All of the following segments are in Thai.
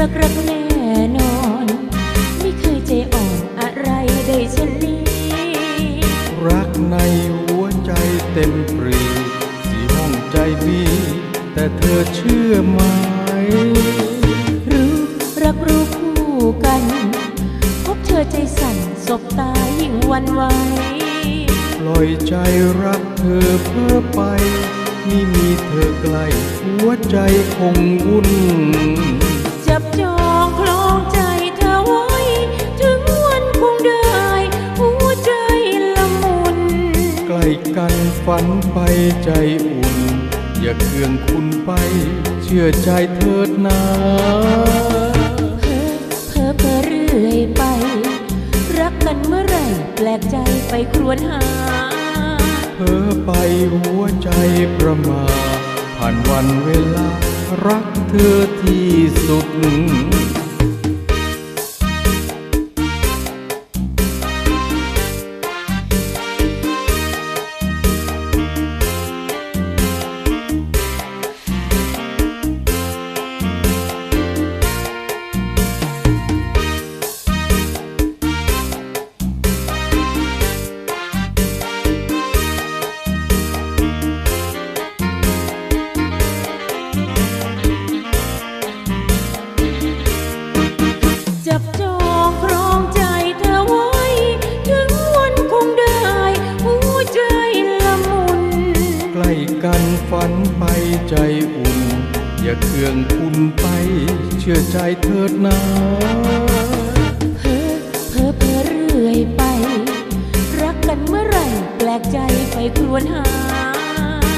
รักแน่นอน ไม่เคยใจอ่อนอะไรได้เช่นนี้ รักในหัวใจเต็มปรีสี่ห้องใจมีแต่เธอเชื่อไหมรู้รักรู้คู่กัน พบเธอใจสั่นสบตายิ่งหวันไหวปล่อยใจรักเธอเพ้อไปนี่มีเธอใกล้หัวใจคงวุ่น ใกล้กันฝันไปใจอุ่น อย่าเคืองคุณไป เชื่อใจเถิดนาเพ้อเพ้อเพ้อเรื่อยไป รักกันเมื่อไรแปลกใจไปครวญหา เพ้อไปหัวใจประมาผ่านวันเวลา รักเธอที่สุด กันฝันไปใจอุ่น อย่าเคืองคุณไป เชื่อใจเถิดนาเพ้อเพ้อเพ้อเรื่อยไป รักกันเมื่อไหร่แปลกใจไปครวญหา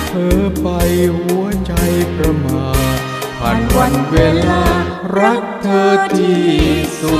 เธอไปหัวใจประมาผ่านวันเวลา รักเธอที่สุด